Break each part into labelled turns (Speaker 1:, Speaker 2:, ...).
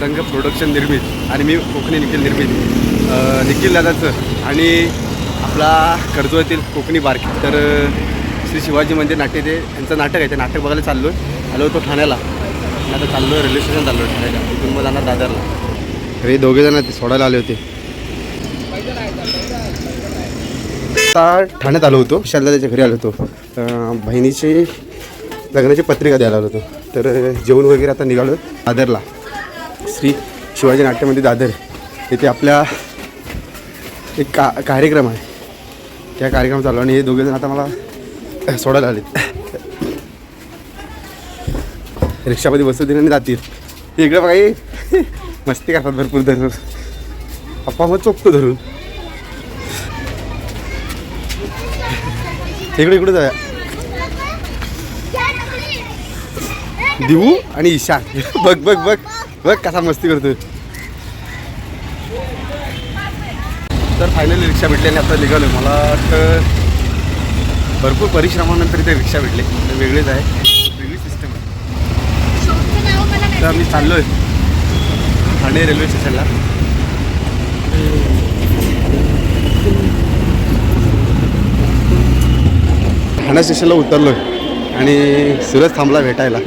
Speaker 1: रंग प्रोडक्शन निर्मित आणि मी कोकणी निखिल निर्मित. निखिल दादाचं आणि आपला कर्जवतील कोकणी बारकी. तर श्री शिवाजी मंदिर नाट्य ते यांचं नाटक आहे ते नाटक बघायला चाललो आहे आलो होतो ठाण्याला. आता चाललो आहे रेल्वे स्टेशन चाललो आहे ठाण्याला. तिथून मग जाणार दादरला. हे दोघे जण ते सोडायला आले होते. आता ठाण्यात आलो होतो शारदाच्या घरी आलो होतो. बहिणीची लग्नाची पत्रिका द्यायला आलो होतो. तर जेवण वगैरे आता निघालो दादरला. श्री शिवाजी नाट्यमध्ये दादर तिथे आपल्या एक का कार्यक्रम आहे. त्या कार्यक्रम चालू आणि हे दोघे जण आता मला सोडायला आलेत. रिक्षामध्ये बसू दिले आणि जातील. हे इकडं बघा मस्ती करतात भरपूर धरून पप्पा मग चोपतो धरून. इकडे इकडे जाऊया. दिवू आणि ईशा. बघ बघ बघ. बघ कसा मस्ती करतोय. तर फायनली रिक्षा भेटली आणि आता निघालो मला वाटतं भरपूर परिश्रमानंतर इथे रिक्षा भेटली. तर वेगळीच आहे. वेगळी सिस्टम आहे. तर आम्ही चाललो आहे ठाणे रेल्वे स्टेशनला ठाणे स्टेशनला उतरलो आहे आणि सुरज थांबला भेटायला.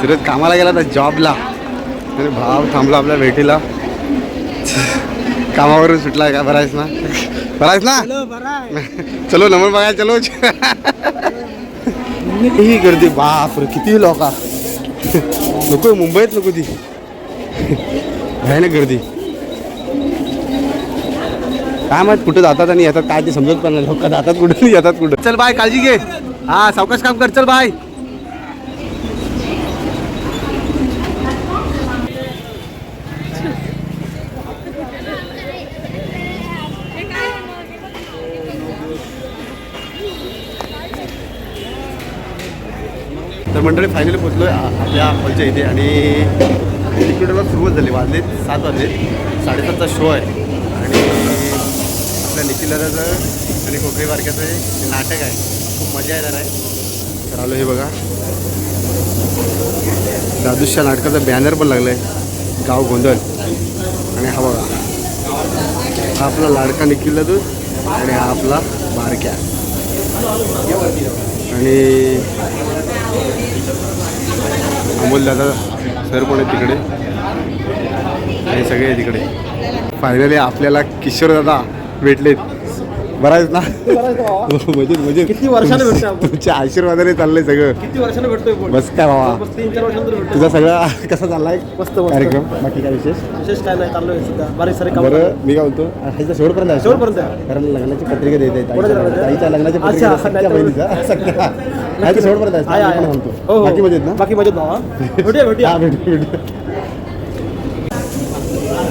Speaker 1: सुरज कामाला गेला तर जॉबला. आणि भाव थांबला आपल्या भेटीला. कामावरून सुटला का बरायस ना? बरायस ना? चलो नमन बघायला चलो. ही गर्दी बाप रे किती लोक. नको मुंबईत नको ती. भयानक गर्दी. काय माहीत कुठं जातात आणि येतात काय ते समजत पण नाही. लोक जातात कुठं येतात कुठं. चल बाय काळजी घे. हा सावकाश काम कर. चल बाय. तर मंडळी फायनली पोचलो आहे आपल्या हॉलच्या इथे आणि तिकीटला सुरुवात झाली. वाजले सात वाजले साडेसातचा शो आहे. आणि आपल्या निखिल दादाचं आणि कोकणी बारक्याचं हे नाटक आहे. खूप मजा येणार आहे. तर आलो हे बघा. दादूच्या नाटकाचं बॅनर पण लागलं आहे गाव गोंधळ. आणि हा बघा. हा आपला लाडका निखिल दादू आणि हा आपला बारक्या. आणि अमोल दादा सर पण आहेत तिकडे. हे सगळे आहे तिकडे. फायनली आपल्याला किशोर दादा भेटलेत. बरं आहेस ना. मजेत मजेत
Speaker 2: किती वर्षाने आपण?
Speaker 1: तुमच्या आशीर्वादाने चाललंय सगळं.
Speaker 2: किती वर्षाने भेटतोय
Speaker 1: बस काय बाबा.
Speaker 2: बस तीन चार वर्षांतर भेटतोय.
Speaker 1: तुझा सगळा कसा चाललाय?
Speaker 2: मस्त मस्त.
Speaker 1: कार्यक्रम? बाकी काय विशेष?
Speaker 2: विशेष काय नाही चाललोय सध्या. बारीक सारे काम
Speaker 1: बरं मी काय बोलतो? ह्याचा शेवटपर्यंत आहे.
Speaker 2: शेवटपर्यंत आहे.
Speaker 1: कारण लग्नाची पत्रिका देत आहे
Speaker 2: कोणाच्या
Speaker 1: ताईच्या-
Speaker 2: लग्नाची?
Speaker 1: ताईच्या लग्नाची
Speaker 2: अच्छा,
Speaker 1: पत्रिका
Speaker 2: नाही तर-
Speaker 1: बहिणीचा नाही तर शेवटपर्यंत आहे.
Speaker 2: आहे,
Speaker 1: मी
Speaker 2: आहे.
Speaker 1: पण
Speaker 2: हो,
Speaker 1: म्हणतो.
Speaker 2: हो.
Speaker 1: बाकी मजेत ना?
Speaker 2: बाकी मजेत भावा. भेटूया भेटूया.
Speaker 1: हा भेटू भेटू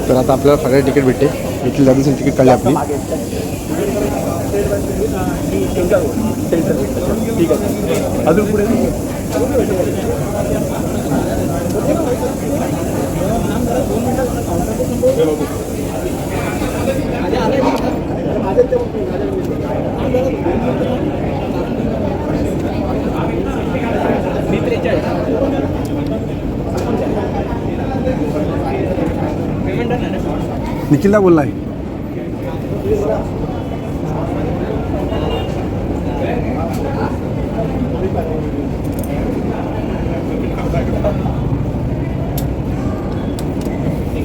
Speaker 1: तर आता आपल्याला सगळ्या तिकीट भेटते इथली जादूचं तिकीट काढली आपली.
Speaker 2: ठीक आहे अजून पुढे
Speaker 1: निखिलला बोललाय.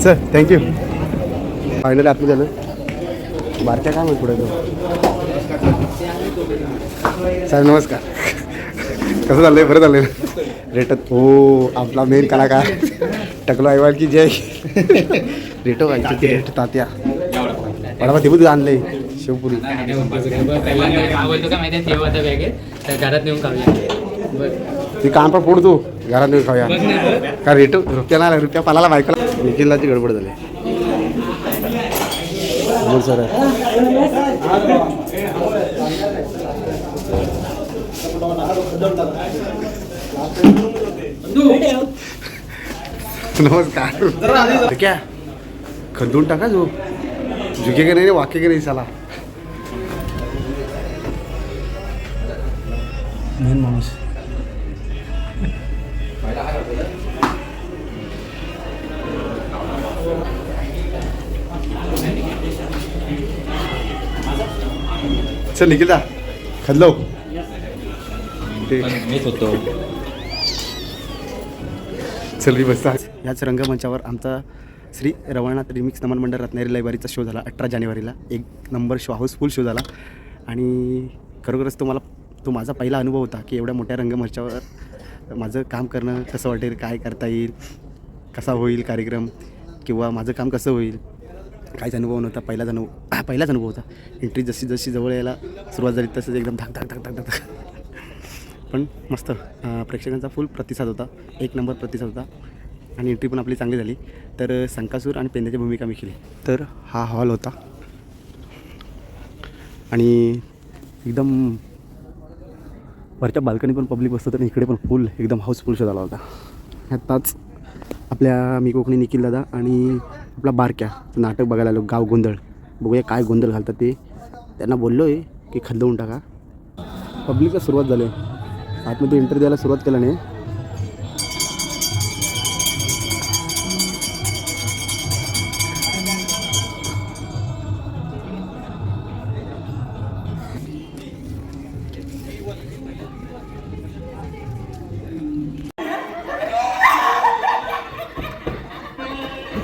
Speaker 1: सर थँक्यू फायनल आतमध्ये झालं बारक्या काय म्हणत पुढे सर नमस्कार. कसं चाललंय? बरं चाललंय ना? रेटत हो आपला मेन कलाकार. टकलो आयवाल की जय. रेटो काय रेट तात्या. वडापाव ते पण आणलंय शिवपुरी.
Speaker 3: ती काय का माहिती तेव्हा आता बॅगेत तर घरात नेऊन खाऊया
Speaker 1: काम पण फोडतो घरात नेऊन खाऊया. का रेट रुपयाला रुपया पाला बायकोला. निखिलाची गडबड झाली. बोल सर. नमस्कार. क्या खंदून टाका जो. झुके की नाही वाक्य की नाही
Speaker 2: चला माणूस.
Speaker 1: चल निकिता
Speaker 4: खाल्लो
Speaker 1: चल मी बसता. याच रंगमंचावर आमचा श्री रवळनाथ रिमिक्स नमन मंडळ रत्नागिरी लायब्ररीचा शो झाला अठरा जानेवारीला. एक नंबर शो हाऊसफुल शो झाला. आणि खरोखरच तो मला तो माझा पहिला अनुभव होता की एवढ्या मोठ्या रंगमंचावर माझं काम करणं कसं वाटेल काय करता येईल कसा होईल कार्यक्रम किंवा माझं काम कसं होईल काहीच अनुभव नव्हता. पहिलाच अनुभव पहिलाच अनुभव होता. एंट्री जशी जशी जवळ यायला सुरुवात झाली तसंच एकदम धाक धाक धाक धाक धाक. पण मस्त प्रेक्षकांचा फुल प्रतिसाद होता. एक नंबर प्रतिसाद होता. आणि एंट्री पण आपली चांगली झाली. तर संकासूर आणि पेंद्याची भूमिका मी केली. तर हा हॉल होता. आणि एकदम वरच्या बाल्कनी पण पब्लिक बसतं तर इकडे पण फुल एकदम हाऊसफुल झाला होता. आत्ताच आपल्या मी कोकणी निखिल दादा आणि आपला बारक्या नाटक बघायला आलो गाव गोंधळ. बघूया काय गोंधळ घालतात ते. त्यांना बोललो आहे की खंदवून टाका. पब्लिकला सुरुवात झाली. आतमध्ये इंटर द्यायला सुरुवात केल्याने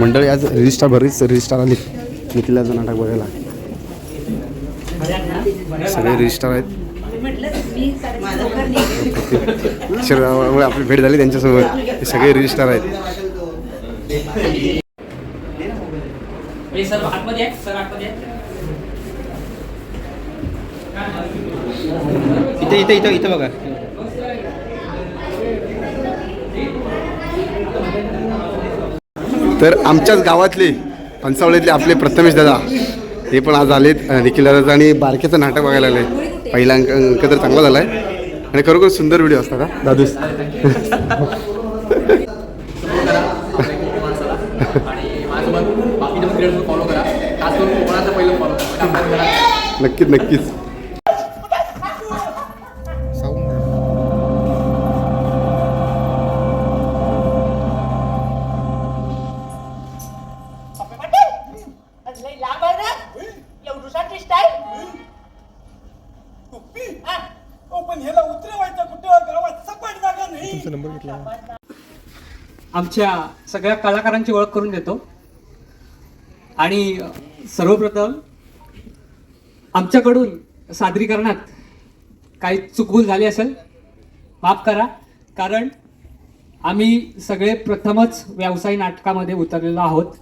Speaker 1: मंडळी आज रजिस्टार बरीच रजिस्टार आली. निखिलाचं नाटक बघायला. सगळे रजिस्टार आहेत. शरीरामुळे आपली भेट झाली त्यांच्यासोबत हे सगळे रजिस्टार आहेत.
Speaker 3: हे
Speaker 2: इथे इथे इथं इथं बघा.
Speaker 1: तर आमच्याच गावातले पंचावळीतले आपले प्रथमेश दादा हे पण आज आलेत. निखिल दादाचं आणि बारकेचं नाटक बघायला आले पहिला अंक अंक तर चांगला झाला आहे आणि खरोखर सुंदर व्हिडिओ असतात हा? दादूस
Speaker 3: आणि माझ्यासोबत आमच्या सगळ्या कलाकारांची ओळख करून देतो. आणि सर्वप्रथम आमच्याकडून सादरीकरणात काही चुकभूल झाली असेल माफ करा. कारण आम्ही सगळे प्रथमच व्यवसाय नाटकामध्ये उतरलेलो आहोत.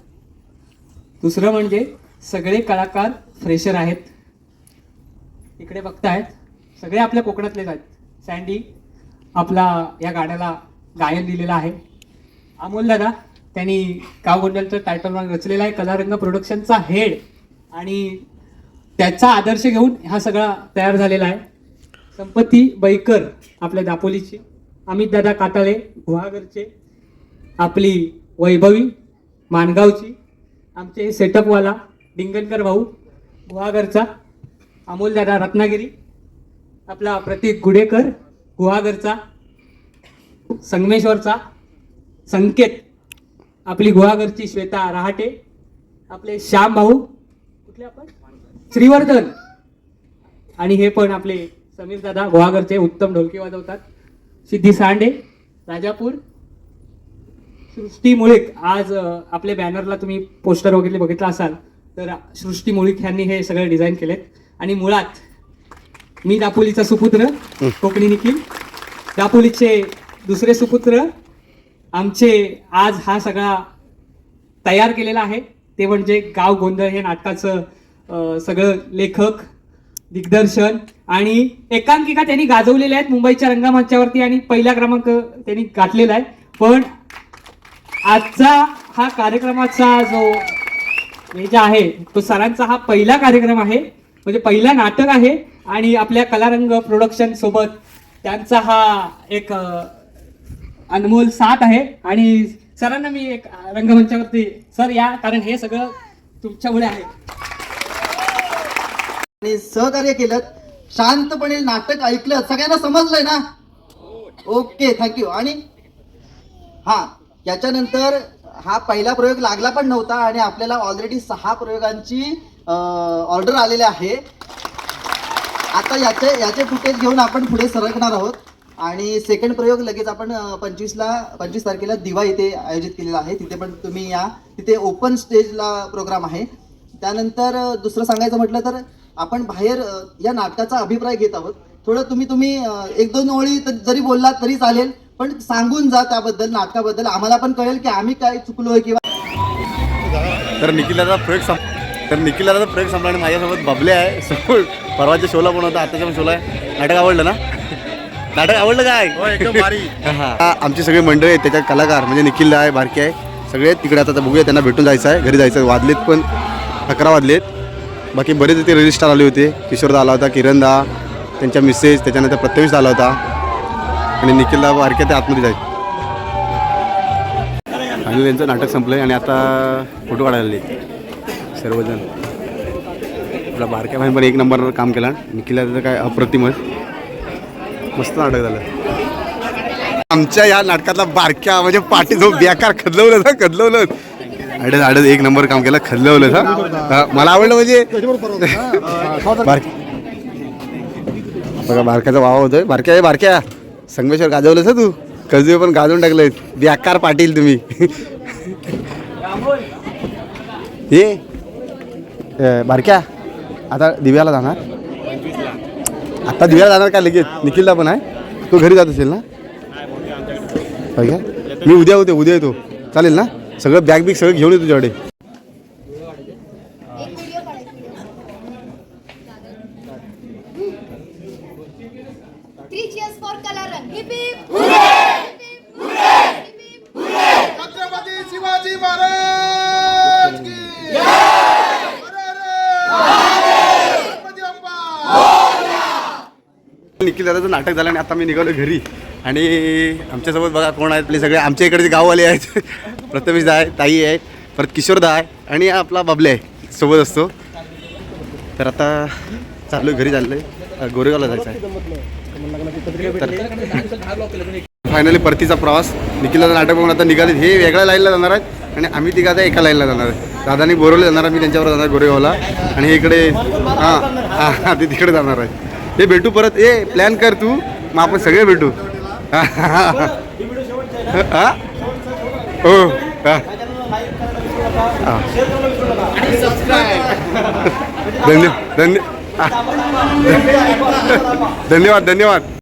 Speaker 3: दुसरं म्हणजे सगळे कलाकार फ्रेशर आहेत. इकडे बघतायत. सगळे आपल्या कोकणातलेच आहेत. सँडी आपला या गाण्याला गायन दिलेलं आहे. अमोल दादा त्यांनी कावगोंडलचं टायटल रॉंग रचलेला आहे कलारंग प्रोडक्शनचा हेड आणि त्याचा आदर्श घेऊन हा सगळा तयार झालेला आहे. संपत्ती बैकर आपल्या दापोलीची. अमित दादा काटाळे गुहागरचे. आपली वैभवी मानगावची. आमचे सेटअपवाला डिंगणकर भाऊ गुहागरचा. अमोल दादा रत्नागिरी. आपला प्रतीक गुडेकर गुहागरचा. संगमेश्वरचा. संकेत. आपली गुहागरची श्वेता रहाटे आपले श्याम भाऊ कुठले आपण? श्रीवर्धन. आणि हे पण आपले समीर दादा गुहागरचे उत्तम ढोलकी वाजवतात. सिद्धी सांडे राजापूर. सृष्टी मुळीक आज आपल्या बॅनरला तुम्ही पोस्टर वगैरे बघितलं असाल तर सृष्टी मुळीक यांनी हे सगळे डिझाईन केलेत. आणि मुळात मी दापोलीचा सुपुत्र कोकणी निखिल. दापोलीचे दुसरे सुपुत्र आमचे आज हा सगळा तयार केलेला आहे. ते म्हणजे गाव गोंधळ हे नाटकाचं सगळं लेखक दिग्दर्शन आणि एकांकिका त्यांनी गाजवलेल्या आहेत मुंबईच्या रंगमंचावरती आणि पहिला क्रमांक त्यांनी गाठलेला आहे. पण आजचा हा कार्यक्रमाचा जो हे जे आहे तो सरांचा हा पहिला कार्यक्रम आहे. म्हणजे पहिला नाटक आहे आणि आपल्या कलारंग प्रोडक्शन सोबत त्यांचा हा एक अनमोल साथ आहे. आणि सरांना मी एक रंगमंचावरती सर या कारण हे सगळं तुमच्यामुळे आहे.
Speaker 4: आणि सहकार्य केलं. शांतपणे नाटक ऐकलं. सगळ्यांना समजलंय ना? ओके थँक्यू आणि हा याच्यानंतर हा पहिला प्रयोग लागला पण नव्हता आणि आपल्याला ऑलरेडी सहा प्रयोगांची ऑर्डर आलेली आहे. आता याचे याचे फुटेज घेऊन आपण पुढे सरकणार आहोत. आणि सेकंड प्रयोग लगेच आपण पंचवीसला पंचवीस तारखेला दिवा इथे आयोजित केलेला आहे. तिथे पण तुम्ही या. तिथे ओपन स्टेजला प्रोग्राम आहे. त्यानंतर दुसरं सांगायचं म्हटलं तर आपण बाहेर या नाटकाचा अभिप्राय घेत आहोत. थोडं तुम्ही तुम्ही एक दोन ओळी जरी बोललात तरी चालेल पण सांगून जा त्याबद्दल नाटकाबद्दल. आम्हाला पण कळेल की आम्ही काय चुकलोय किंवा
Speaker 1: तर निखिलाचा प्रयोग संप तर निखिलाचा प्रयोग संपला आणि माझ्यासोबत बबले आहे. परवाच्या शोला पण होता? आताच्या पण शोला आहे. नाटक आवडलं ना? नाटक आवडलं काय? हा, आमची सगळी मंडळी आहेत त्याच्यात कलाकार म्हणजे निखिल आहे बारके आहे. सगळे तिकडे आता बघूया त्यांना भेटून जायचं आहे. घरी जायचं आहे. वाजलेत पण अकरा वाजलेत बाकी बरेच इथे रजिस्टार आले होते. किशोरदा आला होता किरणदा त्यांच्या मिसेस त्याच्यानंतर प्रत्यवेश आला होता. आणि निखिलदा बारके ते आतमध्ये जायचे आणि त्यांचं नाटक संपलं आणि आता फोटो काढायला आले. सर्वजण. आपला बारक्या भाई पण एक नंबर काम केला. निखिला तर काय अप्रतिमच मस्त नाटक झालं. आमच्या या नाटकातला बारक्या म्हणजे पाठी जो बेकार खदलवलं ना खदलवलं. अडत अडत एक नंबर काम केलं खदलवलं हा मला आवडलं म्हणजे बघा बारक्याचा वाव होतोय. बारक्या बारक्या. संगमेश्वर गाजवलंस तू. कसबे पण गाजवून टाकलंय. बेकार पाटील तुम्ही. हे बारक्या. आता दिव्याला जाणार. आता दिव्या जाणार का लगेच? निखिलला पण आहे? तो घरी जात असेल ना? हो मी उद्या होते उद्या येतो. चालेल ना? सगळं बॅग बिग सगळं घेऊन येतो तुझ्याकडे. निखिल दादाचं नाटक झालं आणि आता मी निघालो घरी. आणि आमच्यासोबत बघा कोण आहेत. आपले सगळे आमच्या इकडचे गाववाले आहेत. प्रथमेश दा आहे ताई आहे परत किशोरदा आहे आणि आपला बाबले आहे. सोबत असतो. तर आता चाललो घरी चाललो आहे गोरेगावला जायचं आहे. फायनली परतीचा प्रवास. निखिलाचं नाटक बघून आता निघाले. हे वेगळ्या लाईनला जाणार आहेत आणि आम्ही तिघा आता एका लाईनला जाणार आहे. दादानी बोरवले जाणार आहे. मी त्यांच्यावर जाणार गोरेगावला. आणि इकडे हां हां ते तिकडे जाणार आहे. हे भेटू परत. ए प्लॅन कर तू. मग आपण सगळे भेटू. हां? हो. हां. धन्य धन्य धन्यवाद धन्यवाद.